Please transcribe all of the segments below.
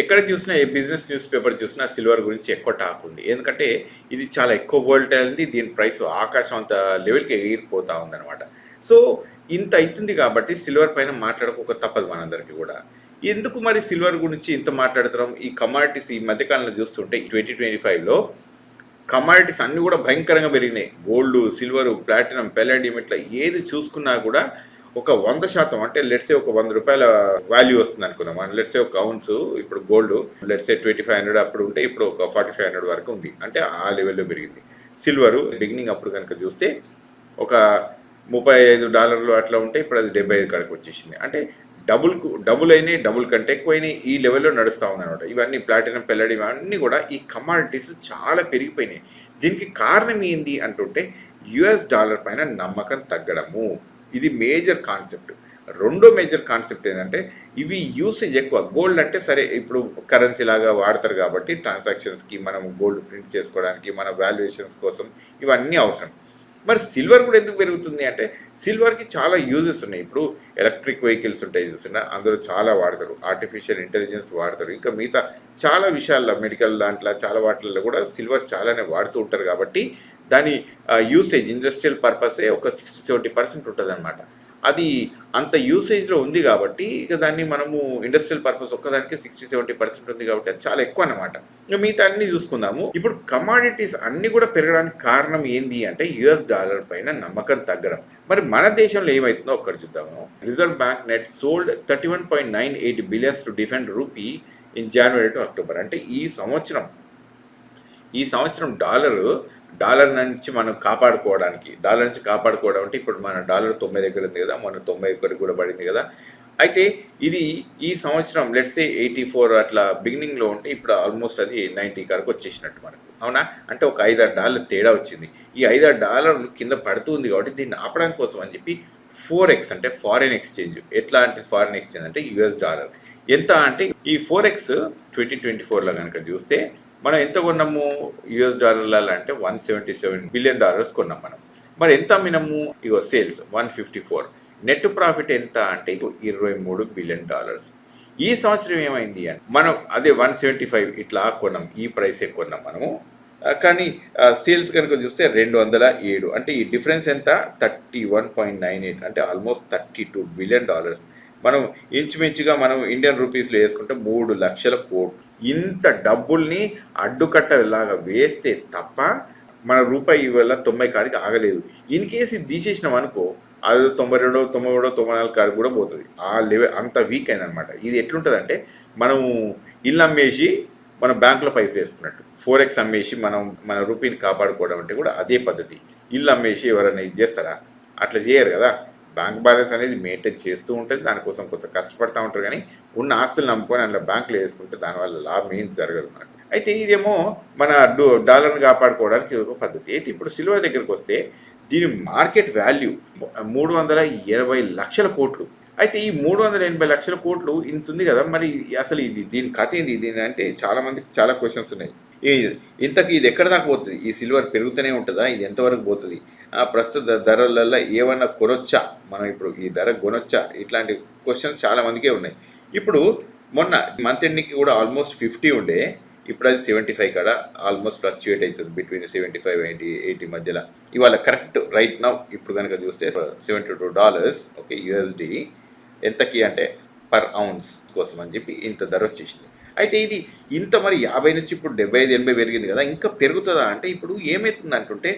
ఎక్కడ చూసినా ఏ బిజినెస్ న్యూస్ పేపర్ చూసినా సిల్వర్ గురించి ఎక్కువ టాక్ ఉంది. ఎందుకంటే ఇది చాలా ఎక్కువ వోల్టైల్ ఉంది. దీని ప్రైస్ ఆకాశం అంత లెవెల్కి ఎగిరిపోతూ ఉందన్నమాట. సో ఇంత అవుతుంది కాబట్టి సిల్వర్ పైన మాట్లాడుకోక తప్పదు మనందరికీ కూడా. ఎందుకు మరి సిల్వర్ గురించి ఇంత మాట్లాడుతున్నాం? ఈ కమాడిటీస్ ఈ మధ్యకాలంలో చూస్తుంటే ట్వంటీ ట్వంటీ ఫైవ్లో కమాడిటీస్ అన్నీ కూడా భయంకరంగా పెరిగినాయి. గోల్డ్ సిల్వర్ ప్లాటినం పెలాడియం ఇట్లా ఏది చూసుకున్నా కూడా ఒక వంద శాతం అంటే లెట్సే ఒక వంద రూపాయల వాల్యూ వస్తుంది అనుకున్నాం. లెట్సే ఒక అవున్స్ ఇప్పుడు gold let's say twenty five hundred అప్పుడు ఉంటే ఇప్పుడు ఒక ఫార్టీ ఫైవ్ హండ్రెడ్ వరకు ఉంది. అంటే ఆ లెవెల్లో పెరిగింది. సిల్వరు బిగినింగ్ అప్పుడు కనుక చూస్తే ఒక ముప్పై ఐదు డాలర్లు అట్లా ఉంటే ఇప్పుడు అది డెబ్బై ఐదు కాడికి వచ్చేసింది. అంటే డబుల్ డబుల్ అయినాయి డబుల్ కంటే ఎక్కువ అయినాయి ఈ లెవెల్లో నడుస్తూ ఉందన్నమాట. ఇవన్నీ ప్లాటినం పెల్లడి ఇవన్నీ కూడా ఈ కమాడిటీస్ చాలా పెరిగిపోయినాయి. దీనికి కారణం ఏంది అంటుంటే యుఎస్ డాలర్ పైన నమ్మకం తగ్గడము. ఇది మేజర్ కాన్సెప్ట్. రెండో మేజర్ కాన్సెప్ట్ ఏంటంటే ఇవి యూసేజ్ ఎక్కువ. గోల్డ్ అంటే సరే ఇప్పుడు కరెన్సీ లాగా వాడతారు కాబట్టి ట్రాన్సాక్షన్స్కి మనం గోల్డ్ ప్రింట్ చేసుకోవడానికి మన వాల్యుయేషన్స్ కోసం ఇవన్నీ అవసరం. మరి సిల్వర్ కూడా ఎందుకు పెరుగుతుంది అంటే సిల్వర్కి చాలా యూజెస్ ఉన్నాయి. ఇప్పుడు ఎలక్ట్రిక్ వెహికల్స్ ఉంటాయి చూసినా అందులో చాలా వాడతారు. ఆర్టిఫిషియల్ ఇంటెలిజెన్స్ వాడతారు. ఇంకా మిగతా చాలా విషయాల్లో మెడికల్ దాంట్లో చాలా వాటిల్లో కూడా సిల్వర్ చాలానే వాడుతూ ఉంటారు కాబట్టి దాని యూసేజ్ ఇండస్ట్రియల్ పర్పసే ఒక సిక్స్టీ సెవెంటీ పర్సెంట్ ఉంటుంది అది అంత యూసేజ్లో ఉంది కాబట్టి ఇక దాన్ని మనము ఇండస్ట్రియల్ పర్పస్ ఒక్కదానికి సిక్స్టీ సెవెంటీ పర్సెంట్ ఉంది కాబట్టి అది చాలా ఎక్కువ అనమాట ఇంకా మిగతా అన్ని చూసుకుందాము. ఇప్పుడు కమాడిటీస్ అన్ని కూడా పెరగడానికి కారణం ఏంది అంటే యుఎస్ డాలర్ పైన నమ్మకం తగ్గడం. మరి మన దేశంలో ఏమవుతుందో ఒక్కటి చూద్దాము. Reserve bank net sold thirty one point nine eight billions to defend rupee in January to October అంటే ఈ సంవత్సరం ఈ సంవత్సరం డాలరు డాలర్ నుంచి మనం కాపాడుకోవడానికి డాలర్ నుంచి కాపాడుకోవడం అంటే ఇప్పుడు మన డాలర్ తొంభై దగ్గర ఉంది కదా మన తొంభై ఒకటి కూడా పడింది కదా. అయితే ఇది ఈ సంవత్సరం లెట్సే ఎయిటీ ఫోర్ అట్లా బిగినింగ్లో ఉంటే ఇప్పుడు ఆల్మోస్ట్ అది నైంటీ కారకు వచ్చేసినట్టు మనకు. అవునా? అంటే ఒక ఐదారు డాలర్ తేడా వచ్చింది. ఈ ఐదారు డాలర్లు కింద పడుతుంది కాబట్టి దీన్ని ఆపడానికి కోసం అని చెప్పి ఫోర్ ఎక్స్ అంటే ఫారిన్ ఎక్స్చేంజ్ ఎట్లా అంటే ఫారిన్ ఎక్స్చేంజ్ అంటే యుఎస్ డాలర్ ఎంత అంటే ఈ ఫోర్ ఎక్స్ ట్వంటీ ట్వంటీ ఫోర్లో కనుక చూస్తే మనం ఎంత కొన్నాము? యుఎస్ డాలర్లలో అంటే one seventy seven billion dollars కొన్నాం మనం. మరి ఎంత మినము ఇగో sales one fifty four net profit ఎంత అంటే ఇరవై మూడు బిలియన్ డాలర్స్ ఈ సంవత్సరం ఏమైంది అని? మనం అదే వన్ సెవెంటీ ఫైవ్ ఇట్లా కొన్నాం. ఈ ప్రైసే కొన్నాం మనము. కానీ సేల్స్ కనుక చూస్తే రెండు వందల ఏడు. అంటే ఈ డిఫరెన్స్ ఎంత? Thirty one point nine eight అంటే almost thirty two billion dollars మనం ఇంచుమించుగా మనం ఇండియన్ రూపీస్లో వేసుకుంటే మూడు లక్షల కోట్లు. ఇంత డబ్బుల్ని అడ్డుకట్టలాగా వేస్తే తప్ప మన రూపాయి వల్ల తొంభై కాడికి ఆగలేదు. ఇన్ కేసు ఇది తీసేసినాం అనుకో అది తొంభై రెండో తొంభై మూడో తొంభై నాలుగు కాడికి కూడా పోతుంది. ఆ లెవెల్ అంత వీక్ అయిందనమాట ఇది ఎట్లుంటుందంటే మనము ఇల్లు అమ్మేసి మన బ్యాంకులో పైసలు వేసుకున్నట్టు. ఫోర్ ఎక్స్ అమ్మేసి మనం మన రూపీని కాపాడుకోవడం అంటే కూడా అదే పద్ధతి. ఇల్లు అమ్మేసి ఎవరైనా ఇది చేస్తారా? అట్లా చేయరు కదా. బ్యాంక్ బ్యాలెన్స్ అనేది మెయింటైన్ చేస్తూ ఉంటుంది దానికోసం కొంత కష్టపడతా ఉంటారు కానీ ఉన్న ఆస్తులు నమ్ముకొని అందులో బ్యాంకులో వేసుకుంటే దానివల్ల లాభం ఏం జరగదు మనకు. అయితే ఇదేమో మన డో డాలర్ని కాపాడుకోవడానికి ఒక పద్ధతి. అయితే ఇప్పుడు సిల్వర్ దగ్గరికి వస్తే దీని మార్కెట్ వాల్యూ మూడు వందల ఎనభై లక్షల కోట్లు. అయితే ఈ మూడు వందల ఎనభై లక్షల కోట్లు ఇంత ఉంది కదా మరి అసలు ఇది దీని కథ ఏంది? దీని అంటే చాలామందికి చాలా క్వశ్చన్స్ ఉన్నాయి. ఇంతకు ఇది ఎక్కడ దాకా పోతుంది? ఈ సిల్వర్ పెరుగుతూనే ఉంటుందా? ఇది ఎంతవరకు పోతుంది? ఆ ప్రస్తుత ధరలలో ఏమన్నా కొనొచ్చా? మనం ఇప్పుడు ఈ ధర కొనొచ్చా? ఇట్లాంటి క్వశ్చన్స్ చాలా మందికే ఉన్నాయి. ఇప్పుడు మొన్న మంత్ ఎండ్కి కూడా ఆల్మోస్ట్ ఫిఫ్టీ ఉండే. ఇప్పుడు అది సెవెంటీ ఫైవ్ కాడ ఆల్మోస్ట్ ఫ్లక్చుయేట్ అవుతుంది. Between seventy five eighty eighty మధ్యలో. ఇవాళ కరెక్ట్ రైట్ నౌ ఇప్పుడు కనుక చూస్తే seventy two dollars okay USD ఎంతకి అంటే పర్ అవున్స్ కోసం అని చెప్పి ఇంత ధర వచ్చేసింది. అయితే ఇది ఇంత మరి యాభై నుంచి ఇప్పుడు డెబ్బై ఐదు ఎనభై పెరిగింది కదా ఇంకా పెరుగుతుందా? అంటే ఇప్పుడు ఏమవుతుంది అంటుంటే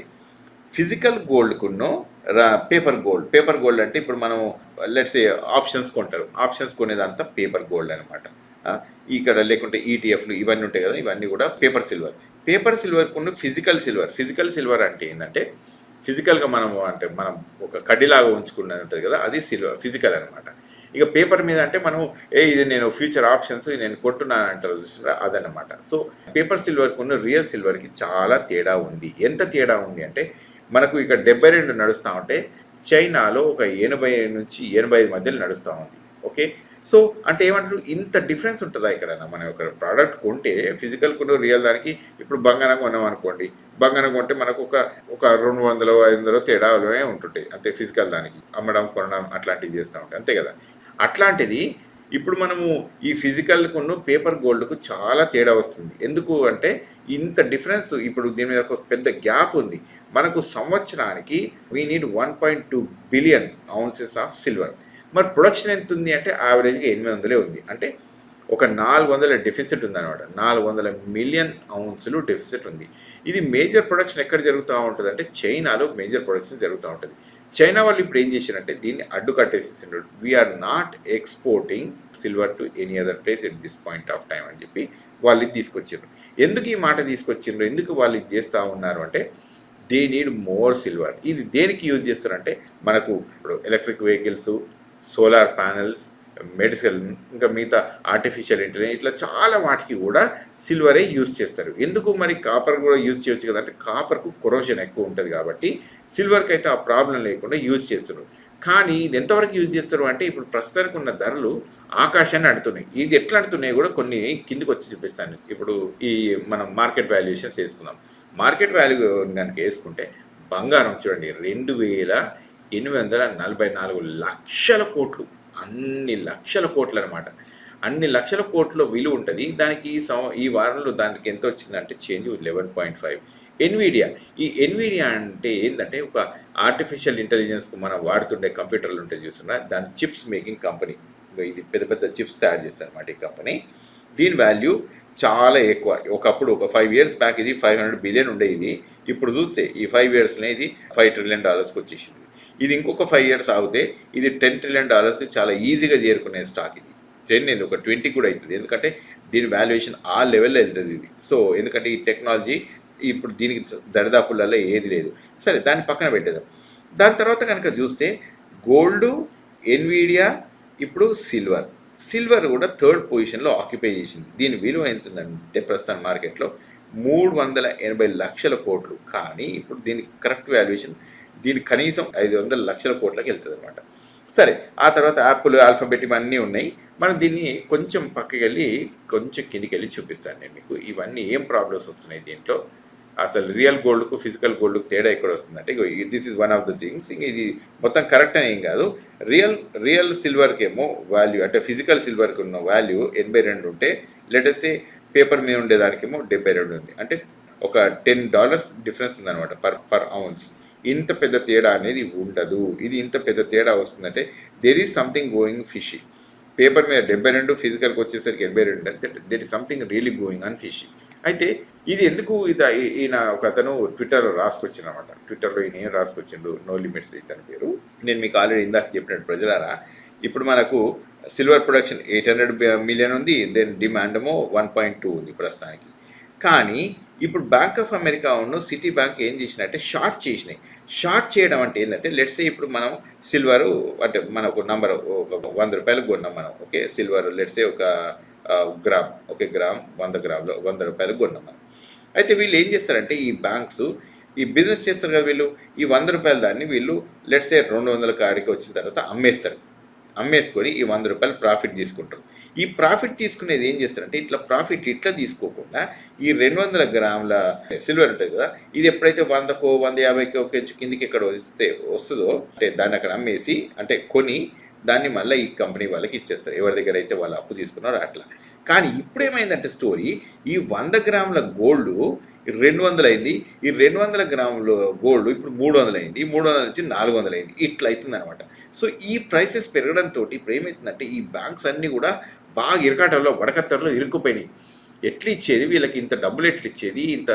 ఫిజికల్ గోల్డ్కున్నో రా పేపర్ గోల్డ్ పేపర్ గోల్డ్ అంటే ఇప్పుడు మనం లెట్స్ ఆప్షన్స్ కొంటారు. ఆప్షన్స్ కొనేదంతా పేపర్ గోల్డ్ అనమాట ఇక్కడ లేకుంటే ఈటీఎఫ్లు ఇవన్నీ ఉంటాయి కదా ఇవన్నీ కూడా పేపర్ సిల్వర్ పేపర్ సిల్వర్ కొన్ని ఫిజికల్ సిల్వర్ ఫిజికల్ సిల్వర్ అంటే ఏంటంటే ఫిజికల్గా మనం అంటే మనం ఒక కడ్డిలాగా ఉంచుకున్నది ఉంటుంది కదా అది సిల్వర్ ఫిజికల్ అనమాట ఇక పేపర్ మీద అంటే మనం ఏ ఇది నేను ఫ్యూచర్ ఆప్షన్స్ నేను కొంటున్నాను అంటారు చూసినా అదనమాట సో పేపర్ సిల్వర్కి ఉన్న రియల్ సిల్వర్కి చాలా తేడా ఉంది. ఎంత తేడా ఉంది అంటే మనకు ఇక్కడ డెబ్బై రెండు నడుస్తూ ఉంటే చైనాలో ఒక ఎనభై నుంచి ఎనభై ఐదు మధ్యలో నడుస్తూ ఉంది. ఓకే? సో అంటే ఏమంటారు? ఇంత డిఫరెన్స్ ఉంటుందా ఇక్కడ మనం ఒక ప్రోడక్ట్ కొంటే ఫిజికల్ కొను రియల్ దానికి ఇప్పుడు బంగారం కొన్నాం అనుకోండి. బంగారం కొంటే మనకు ఒక ఒక రెండు వందలు ఐదు వందలు తేడాలోనే ఉంటుంటాయి. అంతే ఫిజికల్ దానికి. అమ్మడం కొనడం అట్లాంటివి చేస్తూ ఉంటాయి. అంతే కదా? అట్లాంటిది ఇప్పుడు మనము ఈ ఫిజికల్కును పేపర్ గోల్డ్కు చాలా తేడా వస్తుంది. ఎందుకు అంటే ఇంత డిఫరెన్స్ ఇప్పుడు దీని మీద ఒక పెద్ద గ్యాప్ ఉంది. మనకు సంవత్సరానికి we need one point two billion ounces of silver మరి ప్రొడక్షన్ ఎంత ఉంది అంటే యావరేజ్గా ఎనిమిది వందలే ఉంది. అంటే ఒక నాలుగు వందల డెఫిసిట్ ఉందన్నమాట. నాలుగు వందల మిలియన్ అవున్సులు డెఫిసిట్ ఉంది. ఇది మేజర్ ప్రొడక్షన్ ఎక్కడ జరుగుతూ ఉంటుంది అంటే చైనాలో మేజర్ ప్రొడక్షన్ జరుగుతూ ఉంటుంది. చైనా వాళ్ళు ఇప్పుడు ఏం చేశారంటే దీన్ని అడ్డు కట్టేసేసిండ్రు we are not exporting silver to any other place at this point of time అని చెప్పి వాళ్ళు ఇది తీసుకొచ్చిండ్రు. ఎందుకు ఈ మాట తీసుకొచ్చిండ్రు? ఎందుకు వాళ్ళు ఇది చేస్తూ ఉన్నారు అంటే దే నీడ్ మోర్ సిల్వర్ ఇది దేనికి యూజ్ చేస్తారంటే మనకు ఇప్పుడు electric vehicles solar panels medicine ఇంకా మిగతా ఆర్టిఫిషియల్ ఇంటెలిజెన్స్ ఇట్లా చాలా వాటికి కూడా సిల్వరే యూజ్ చేస్తారు. ఎందుకు మరి కాపర్ కూడా యూజ్ చేయొచ్చు కదంటే కాపర్కు కొరోషన్ ఎక్కువ ఉంటుంది కాబట్టి సిల్వర్కి అయితే ఆ ప్రాబ్లం లేకుండా యూజ్ చేస్తారు. కానీ ఇది ఎంతవరకు యూజ్ చేస్తారు అంటే ఇప్పుడు ప్రస్తుతానికి ఉన్న ధరలు ఆకాశాన్ని అడుతున్నాయి ఇది ఎట్లా అడుతున్నాయి కూడా కొన్ని కిందికి వచ్చి చూపిస్తాను. ఇప్పుడు ఈ మనం మార్కెట్ వాల్యుయేషన్స్ వేసుకుందాం. మార్కెట్ వాల్యూ కనుక వేసుకుంటే బంగారం చూడండి రెండు వేల ఎనిమిది వందల నలభై నాలుగు లక్షల కోట్లు. అన్ని లక్షల కోట్లు అనమాట అన్ని లక్షల కోట్ల విలువ ఉంటుంది. దానికి ఈ సం ఈ వారంలో దానికి ఎంత వచ్చిందంటే change eleven point five Nvidia ఈ ఎన్విడియా అంటే ఏంటంటే ఒక ఆర్టిఫిషియల్ ఇంటెలిజెన్స్కు మనం వాడుతుండే కంప్యూటర్లు ఉంటాయి చూస్తున్నా దాని చిప్స్ మేకింగ్ కంపెనీ. ఇది పెద్ద పెద్ద చిప్స్ తయారు చేస్తారు అనమాట ఈ కంపెనీ. దీని వాల్యూ చాలా ఎక్కువ. ఒకప్పుడు ఒక ఫైవ్ ఇయర్స్ బ్యాక్ ఇది ఫైవ్ హండ్రెడ్ బిలియన్ ఉండే ఇది. ఇప్పుడు చూస్తే ఈ ఫైవ్ ఇయర్స్లో ఇది ఫైవ్ ట్రిలియన్ డాలర్స్కి వచ్చేసింది. ఇది ఇంకొక ఫైవ్ ఇయర్స్ ఆగితే ఇది టెన్ ట్రిలియన్ డాలర్స్కి చాలా ఈజీగా చేరుకునే స్టాక్ ఇది. టెన్ ఇది ఒక ట్వంటీ కూడా అవుతుంది. ఎందుకంటే దీని వాల్యుయేషన్ ఆ లెవెల్లో వెళ్తుంది ఇది. సో ఎందుకంటే ఈ టెక్నాలజీ ఇప్పుడు దీనికి దరిదాపులలో ఏది లేదు. సరే దాన్ని పక్కన పెట్టేద్దాం. దాని తర్వాత కనుక చూస్తే గోల్డ్ ఎన్వీడియా ఇప్పుడు సిల్వర్ సిల్వర్ కూడా థర్డ్ పొజిషన్లో ఆక్యుపై చేసింది. దీని విలువ ఎంత ఉందంటే ప్రస్తుతం మార్కెట్లో మూడు వందల ఎనభై లక్షల కోట్లు. కానీ ఇప్పుడు దీనికి కరెక్ట్ వాల్యుయేషన్ దీని కనీసం ఐదు వందల లక్షల కోట్లకి వెళ్తుంది అనమాట సరే ఆ తర్వాత యాప్లు ఆల్ఫాబెట్ ఇవన్నీ ఉన్నాయి. మనం దీన్ని కొంచెం పక్కకి వెళ్ళి కొంచెం కిందికి వెళ్ళి చూపిస్తాను నేను మీకు. ఇవన్నీ ఏం ప్రాబ్లమ్స్ వస్తున్నాయి దీంట్లో? అసలు రియల్ గోల్డ్కు ఫిజికల్ గోల్డ్కు తేడా ఎక్కడ వస్తుందంటే this is one of the things. ఇది మొత్తం కరెక్ట్ అని ఏం కాదు. రియల్ రియల్ సిల్వర్కి ఏమో వాల్యూ అంటే ఫిజికల్ సిల్వర్కి ఉన్న వాల్యూ ఎనభై రెండు ఉంటే లెటెస్ట్ పేపర్ మీద ఉండేదానికేమో డెబ్బై రెండు ఉంది. అంటే ఒక టెన్ డాలర్స్ డిఫరెన్స్ ఉందన్నమాట పర్ పర్ అవున్స్ ఇంత పెద్ద తేడా అనేది ఉండదు. ఇది ఇంత పెద్ద తేడా వస్తుందంటే there is something going fishy paper మీద డెబ్బై రెండు ఫిజికల్కి వచ్చేసరికి ఎనభై రెండు అంటే there is something really going on fishy అయితే ఇది ఎందుకు ఇది ఈయన ఒక అతను ట్విట్టర్లో రాసుకొచ్చిన అనమాట ట్విట్టర్లో ఈయన ఏం రాసుకొచ్చిండు? నో లిమిట్స్ ఇతని పేరు. నేను మీకు ఆల్రెడీ ఇందాక చెప్పినట్టు ప్రజలారా ఇప్పుడు మనకు silver production eight hundred million ఉంది దెన్ డిమాండ్ ఏమో వన్ పాయింట్ టూ ఉంది ప్రస్తుతానికి. కానీ ఇప్పుడు బ్యాంక్ ఆఫ్ అమెరికా ఉన్న సిటీ బ్యాంక్ ఏం చేసినట్టే షార్ట్ చేసినాయి. షార్ట్ చేయడం అంటే ఏంటంటే లెట్స్ ఇప్పుడు మనం సిల్వర్ అంటే మన ఒక నంబర్ ఒక వంద రూపాయలకు కొన్నాం మనం ఓకే సిల్వర్ లెట్సే ఒక గ్రామ్ ఒక గ్రామ్ వంద గ్రాములు వంద రూపాయలకు కొన్నాం మనం. అయితే వీళ్ళు ఏం చేస్తారంటే ఈ బ్యాంక్స్ ఈ బిజినెస్ చేస్తారు కదా వీళ్ళు? ఈ వంద రూపాయల దాన్ని వీళ్ళు లెట్సే రెండు వందల కాడికి వచ్చిన తర్వాత అమ్మేస్తారు. అమ్మేసుకొని ఈ వంద రూపాయలు ప్రాఫిట్ తీసుకుంటారు ఈ ప్రాఫిట్ తీసుకునేది ఏం చేస్తారంటే ఇట్లా ప్రాఫిట్ ఇట్లా తీసుకోకుండా ఈ రెండు వందల గ్రాముల సిల్వర్ ఉంటుంది కదా ఇది ఎప్పుడైతే వందకో వంద యాభైకో కిందికి ఎక్కడ వస్తే వస్తుందో అంటే దాన్ని అక్కడ అమ్మేసి అంటే కొని దాన్ని మళ్ళీ ఈ కంపెనీ వాళ్ళకి ఇచ్చేస్తారు. ఎవరి దగ్గర అయితే వాళ్ళు అప్పు తీసుకున్నారో అట్లా. కానీ ఇప్పుడు ఏమైందంటే స్టోరీ ఈ వంద గ్రాముల గోల్డ్ రెండు వందలు అయింది ఈ రెండు వందల గ్రాముల గోల్డ్ ఇప్పుడు మూడు వందలు అయింది ఈ మూడు వందల నుంచి నాలుగు వందలు అయింది ఇట్లా అవుతుంది అనమాట సో ఈ ప్రైసెస్ పెరగడంతో ఇప్పుడు ఏమవుతుందంటే ఈ బ్యాంక్స్ అన్నీ కూడా బాగా ఇరకాటంలో వడకత్తర్లో ఇరుక్కుపోయినాయి. ఎట్లు ఇచ్చేది వీళ్ళకి ఇంత డబ్బులు ఎట్లా ఇచ్చేది ఇంత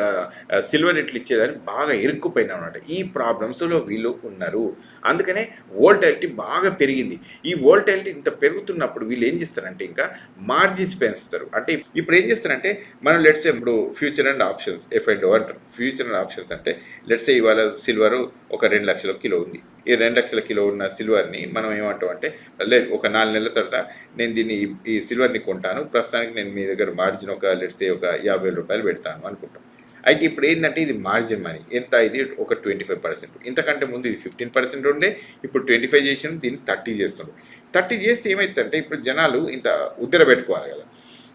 సిల్వర్ ఎట్లా ఇచ్చేది అని బాగా ఇరుక్కుపోయినా అనమాట ఈ ప్రాబ్లమ్స్లో వీళ్ళు ఉన్నారు. అందుకనే వోల్టాలిటీ బాగా పెరిగింది. ఈ వోల్టాలిటీ ఇంత పెరుగుతున్నప్పుడు వీళ్ళు ఏం చేస్తారంటే ఇంకా మార్జిన్స్ పెంచుతారు. అంటే ఇప్పుడు ఏం చేస్తారంటే మనం లెట్స్ ఇప్పుడు future and options F and అంటారు. ఫ్యూచర్ అండ్ ఆప్షన్స్ అంటే లెట్స్ ఇవాళ సిల్వర్ ఒక రెండు లక్షల కిలో ఉంది. ఈ రెండు లక్షల కిలో ఉన్న సిల్వర్ని మనం ఏమంటాం అంటే లేదు ఒక నాలుగు నెలల తర్వాత నేను దీన్ని ఈ సిల్వర్ని కొంటాను. ప్రస్తుతానికి నేను మీ దగ్గర మార్జిన్ ఒక లెట్సే ఒక యాభై వేల రూపాయలు పెడతాను అనుకుంటాం. అయితే ఇప్పుడు ఏంటంటే ఇది మార్జిన్ మనీ. ఎంత ఇది? ఒక ట్వంటీ ఫైవ్ పర్సెంట్. ఇంతకంటే ముందు ఇది ఫిఫ్టీన్ పర్సెంట్ ఉండే ఇప్పుడు ట్వంటీ ఫైవ్ చేసిన దీన్ని థర్టీ చేస్తుండే థర్టీ చేస్తే ఏమవుతుందంటే ఇప్పుడు జనాలు ఇంత ఉద్దర పెట్టుకోవాలి కదా.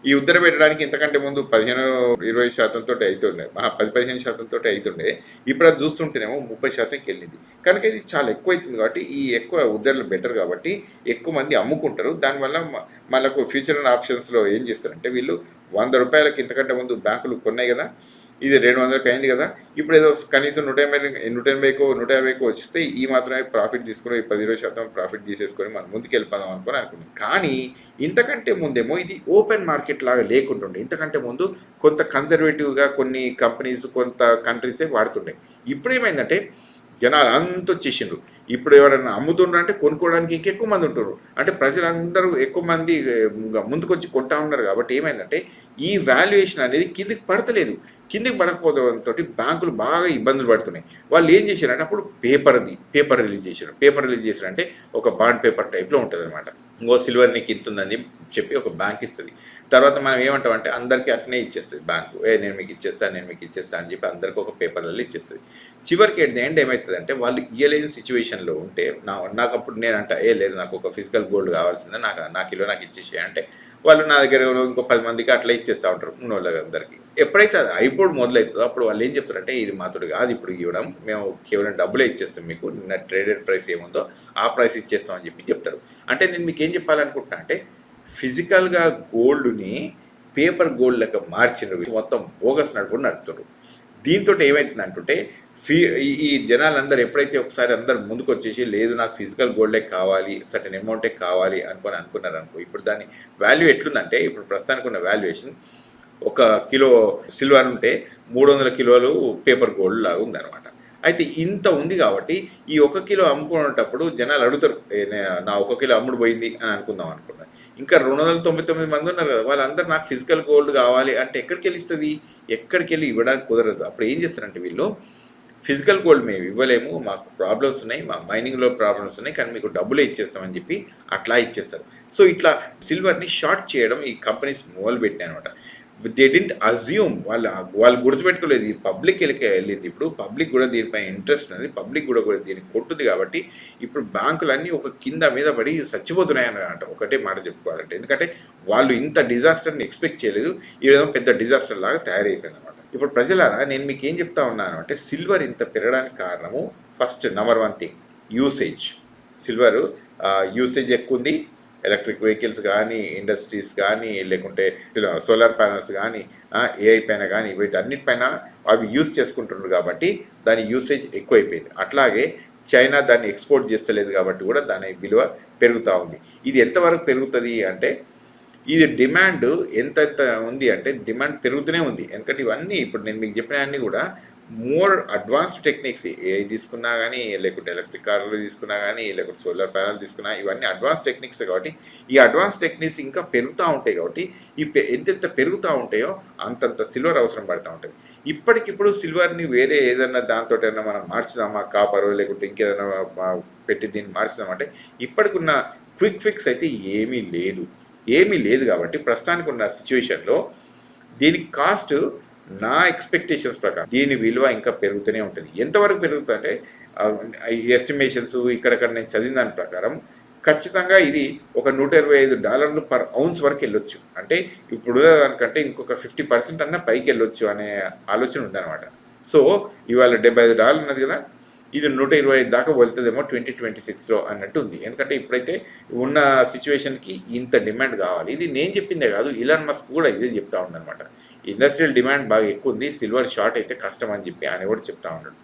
ఈ ఉద్దర పెట్టడానికి ఇంతకంటే ముందు పదిహేను ఇరవై శాతం తోటి అవుతుండే మహా పది పదిహేను శాతం తోటి అవుతుండే ఇప్పుడు అది చూస్తుంటేనేమో ముప్పై శాతంకి వెళ్ళింది కనుక ఇది చాలా ఎక్కువ అవుతుంది కాబట్టి ఈ ఎక్కువ ఉద్దరలు బెటర్ కాబట్టి ఎక్కువ మంది అమ్ముకుంటారు. దానివల్ల మనకు ఫ్యూచర్ అండ్ ఆప్షన్స్లో ఏం చేస్తారంటే వీళ్ళు వంద రూపాయలకి ఇంతకంటే ముందు బ్యాంకులు కొన్నాయి కదా. ఇది రెండు వందలకి అయింది కదా. ఇప్పుడు ఏదో కనీసం నూట ఎనభై నూట ఎనభైకో నూట యాభైకో వస్తే ఈ మాత్రమే ప్రాఫిట్ తీసుకుని పది ఇరవై శాతం ప్రాఫిట్ తీసేసుకొని మనం ముందుకు వెళ్ళిపోదాం అనుకుని అనుకున్నాం. కానీ ఇంతకంటే ముందేమో ఇది ఓపెన్ మార్కెట్ లాగా లేకుంటుండే. ఇంతకంటే ముందు కొంత కన్జర్వేటివ్గా కొన్ని కంపెనీస్ కొంత కంట్రీసే వాడుతుండే. ఇప్పుడు ఏమైందంటే జనాలు అంత వచ్చేసిండ్రు. ఇప్పుడు ఎవరైనా అమ్ముతుండ్రు అంటే కొనుక్కోవడానికి ఇంకెక్కువ మంది ఉంటారు అంటే ప్రజలందరూ ఎక్కువ మంది ముందుకొచ్చి కొంటా ఉన్నారు కాబట్టి ఏమైందంటే ఈ వాల్యుయేషన్ అనేది కిందికి పడతలేదు. కిందికి పడకపోవడంతో బ్యాంకులు బాగా ఇబ్బందులు పడుతున్నాయి. వాళ్ళు ఏం చేశారంటే అప్పుడు పేపర్ది పేపర్ రిలీజ్ చేశారు. పేపర్ రిలీజ్ చేశారంటే ఒక బాండ్ పేపర్ టైప్లో ఉంటుంది అనమాట ఇంకో సిల్వర్ నీకు ఇంత ఉందని చెప్పి ఒక బ్యాంక్ ఇస్తుంది. తర్వాత మనం ఏమంటామంటే అందరికీ అట్నే ఇచ్చేస్తుంది బ్యాంకు. ఏ నేను మీకు ఇచ్చేస్తాను నేను మీకు ఇచ్చేస్తాను అని చెప్పి అందరికీ ఒక పేపర్లలో ఇచ్చేస్తుంది. చివరికి ఎట్ ది ఎండ్ ఏమవుతుందంటే వాళ్ళు ఇయ్యలేని సిచ్యువేషన్లో ఉంటే నా నాకు అప్పుడు నేను అంట ఏ లేదు నాకు ఒక ఫిజికల్ గోల్డ్ కావాల్సిందే నాకు నాకు కిలో నాకు ఇచ్చేసే అంటే వాళ్ళు నా దగ్గర ఇంకో పది మందికి అట్లా ఇచ్చేస్తూ ఉంటారు ఉన్న వాళ్ళందరికీ ఎప్పుడైతే అది అయిపోడు మొదలవుతుందో అప్పుడు వాళ్ళు ఏం చెప్తారంటే ఇది మాతోడు కాదు ఇప్పుడు ఇవ్వడం మేము కేవలం డబ్బులే ఇచ్చేస్తాం మీకు నిన్న ట్రేడెడ్ ప్రైస్ ఏముందో ఆ ప్రైస్ ఇచ్చేస్తాం అని చెప్పి చెప్తారు. అంటే నేను మీకు ఏం చెప్పాలనుకుంటున్నా అంటే ఫిజికల్గా గోల్డ్ని పేపర్ గోల్డ్ లెక్క మార్చిన మొత్తం బోగస్ నడుపుని నడుపుతారు దీంతో ఏమవుతుంది అంటుంటే ఫీ ఈ- ఈ జనాలందరూ ఎప్పుడైతే ఒకసారి అందరు ముందుకు వచ్చేసి లేదు నాకు ఫిజికల్ గోల్డే కావాలి సర్టన్ అమౌంటే కావాలి అనుకొని అనుకున్నారు అనుకో ఇప్పుడు దాని వాల్యూ ఎట్లుందంటే ఇప్పుడు ప్రస్తుతానికి ఉన్న వాల్యుయేషన్ ఒక కిలో సిల్వర్ ఉంటే మూడు వందల కిలోలు పేపర్ గోల్డ్ లాగా ఉందన్నమాట. అయితే ఇంత ఉంది కాబట్టి ఈ ఒక కిలో అమ్ముకునేటప్పుడు జనాలు అడుగుతారు నా ఒక కిలో అమ్ముడు పోయింది అని అనుకుందాం అనుకున్నాను ఇంకా రెండు వందల తొంభై తొమ్మిది మంది ఉన్నారు కదా వాళ్ళందరూ నాకు ఫిజికల్ గోల్డ్ కావాలి అంటే ఎక్కడికి వెళ్ళిస్తుంది ఎక్కడికి వెళ్ళి ఇవ్వడానికి కుదరదు. అప్పుడు ఏం చేస్తారంటే వీళ్ళు ఫిజికల్ గోల్డ్ మేము ఇవ్వలేము మాకు ప్రాబ్లమ్స్ ఉన్నాయి మా మైనింగ్లో ప్రాబ్లమ్స్ ఉన్నాయి కానీ మీకు డబ్బులే ఇచ్చేస్తామని చెప్పి అట్లా ఇచ్చేస్తారు. సో ఇట్లా సిల్వర్ని షార్ట్ చేయడం ఈ కంపెనీస్ మొదలు పెట్టినాయి అనమాట దే డింట్ అజ్యూమ్ వాళ్ళ వాళ్ళు గుర్తుపెట్టుకోలేదు ఈ పబ్లిక్ వెళ్ళింది ఇప్పుడు పబ్లిక్ కూడా దీనిపై ఇంట్రెస్ట్ ఉన్నది పబ్లిక్ కూడా కూడా దీనికి కొట్టుది కాబట్టి ఇప్పుడు బ్యాంకులన్నీ ఒక కింద మీద పడి చచ్చిపోతున్నాయి అనమాట ఒకటే మాట చెప్పుకోవాలంటే. ఎందుకంటే వాళ్ళు ఇంత డిజాస్టర్ని ఎక్స్పెక్ట్ చేయలేదు ఈ విధంగా పెద్ద డిజాస్టర్ లాగా తయారైపోయింది అనమాట ఇప్పుడు ప్రజలారా నేను మీకు ఏం చెప్తా ఉన్నాను అంటే సిల్వర్ ఇంత పెరగడానికి కారణము first number one thing usage silver usage ఎక్కువ ఉంది ఎలక్ట్రిక్ వెహికల్స్ కానీ ఇండస్ట్రీస్ కానీ లేకుంటే సోలార్ ప్యానల్స్ కానీ ఏఐ పైన కానీ వీటన్నిటిపైన అవి యూస్ చేసుకుంటున్నారు కాబట్టి దాని యూసేజ్ ఎక్కువైపోయింది. అట్లాగే చైనా దాన్ని ఎక్స్పోర్ట్ చేస్తలేదు కాబట్టి కూడా దాని విలువ పెరుగుతూ ఉంది. ఇది ఎంతవరకు పెరుగుతుంది అంటే ఇది డిమాండ్ ఎంత ఎంత ఉంది అంటే డిమాండ్ పెరుగుతూనే ఉంది. ఎందుకంటే ఇవన్నీ ఇప్పుడు నేను మీకు చెప్పిన అన్నీ కూడా మోర్ అడ్వాన్స్డ్ టెక్నిక్స్ ఏ తీసుకున్నా కానీ లేకుంటే ఎలక్ట్రిక్ కార్లు తీసుకున్నా కానీ లేకుంటే సోలార్ ప్యానల్ తీసుకున్నా ఇవన్నీ అడ్వాన్స్ టెక్నిక్స్ కాబట్టి ఈ అడ్వాన్స్ టెక్నిక్స్ ఇంకా పెరుగుతూ ఉంటాయి కాబట్టి ఈ ఎంతెంత పెరుగుతూ ఉంటాయో అంతంత సిల్వర్ అవసరం పడుతూ ఉంటుంది. ఇప్పటికిప్పుడు సిల్వర్ని వేరే ఏదైనా దాంతో ఏదైనా మనం మార్చుదామా? కాపరు లేకుంటే ఇంకేదైనా పెట్టి దీన్ని మార్చుదామంటే ఇప్పటికున్న క్విక్ ఫిక్స్ అయితే ఏమీ లేదు. ఏమీ లేదు కాబట్టి ప్రస్తుతానికి ఉన్న సిచ్యువేషన్లో దీని కాస్ట్ నా ఎక్స్పెక్టేషన్స్ ప్రకారం దీని విలువ ఇంకా పెరుగుతూనే ఉంటుంది. ఎంతవరకు పెరుగుతుందంటే ఎస్టిమేషన్స్ ఇక్కడక్కడ నేను చదివిన దాని ప్రకారం ఖచ్చితంగా ఇది ఒక నూట ఇరవై ఐదు డాలర్లు పర్ ఔన్స్ వరకు వెళ్ళొచ్చు. అంటే ఇప్పుడు దానికంటే ఇంకొక ఫిఫ్టీ పర్సెంట్ అన్న పైకి వెళ్ళొచ్చు అనే ఆలోచన ఉందన్నమాట. సో ఇవాళ డెబ్బై ఐదు డాలర్లు ఉన్నది కదా ఇది నూట ఇరవై ఐదు దాకా వెళ్తుందేమో ట్వంటీ ట్వంటీ సిక్స్లో అన్నట్టు ఉంది. ఎందుకంటే ఇప్పుడైతే ఉన్న సిచ్యువేషన్కి ఇంత డిమాండ్ కావాలి. ఇది నేను చెప్పిందే కాదు ఇలాన్ మస్క్ కూడా ఇదే చెప్తా ఉండనమాట ఇండస్ట్రియల్ డిమాండ్ బాగా ఎక్కువ ఉంది సిల్వర్ షార్ట్ అయితే కష్టం అని చెప్పి ఆయన కూడా చెప్తా ఉన్నాడు.